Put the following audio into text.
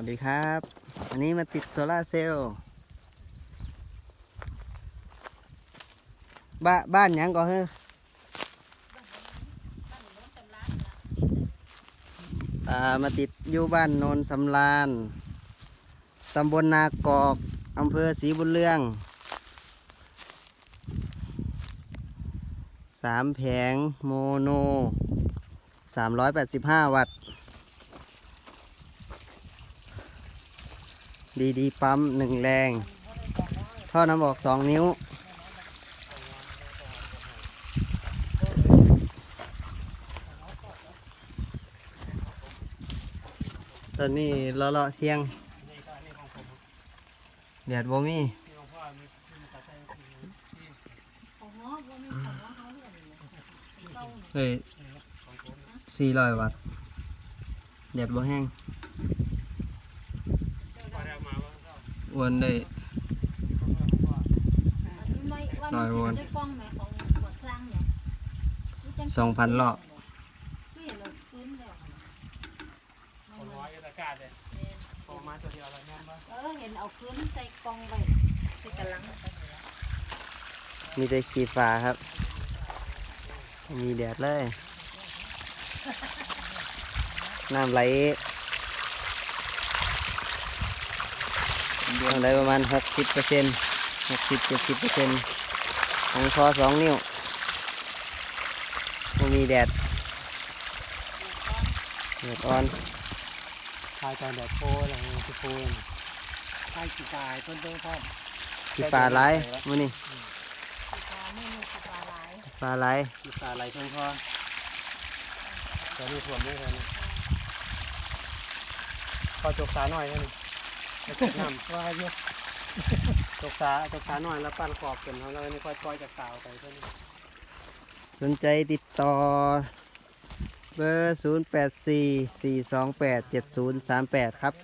วัสดีครับวันนี้มาติดโซลาเซลล์บ้าบ้านยังก่อนเฮ้อามาติดอยู่บ้านโนนสำรานตำบลนากอกอำเภอศรีบุญเรืองสามแผงโมโนสามร้อยแปดสิบห้าวัตต์ ดีดีปั๊มหนึ่งแรง ท่อน้ำออกสองนิ้ว ตอนนี้เลาะเลาะเที่ยงแดดบ่มีเฮ้ยสี่ร้อยวัตต์แดดบ่แห้ง อ้วนได้น้อยวันกล้องไหมของบทสร้างเนี่ยสองพันรอบที่เห็นเราฟื้นแล้วคนน้อยก็ตะกาดเลยโตมาตัวเดียวแล้วแม่นปะเออเห็นเอาฟื้นใส่กล้องไปใส่กระลังมีแต่ขีฟ้าครับ มีแดดเลย น้ำไหล น้ำไหลประมาณหกสิบเปอร์เซ็นต์หกสิบเจ็ดสิบเปอร์เซ็นต์ของคอสองนิ้วบ่มีแดดแดดอ่อนทายตอนแดดโพอะไรเงี้ยโพนทายกี่กายต้นเต้พ่อมขีฟ้าไหลายมื้อนี้ปลาไม่มีปลาหลายฟ้าไหลายกี่กายไหลเพิ่งพ่อตอนนี้ถ่วมด้วยกันพอจกสาหน่อยกัน ตกน้ำว่าอยู่ตกสาตกสาหน่อยแล้วปั้นขอบกันเขาแล้วนี่ค่อยปล่อยจากกาวไปเท่านี้สนใจติดต่อ เบอร์ 0 8 4 4 2 8 7 0 3 8 ครับ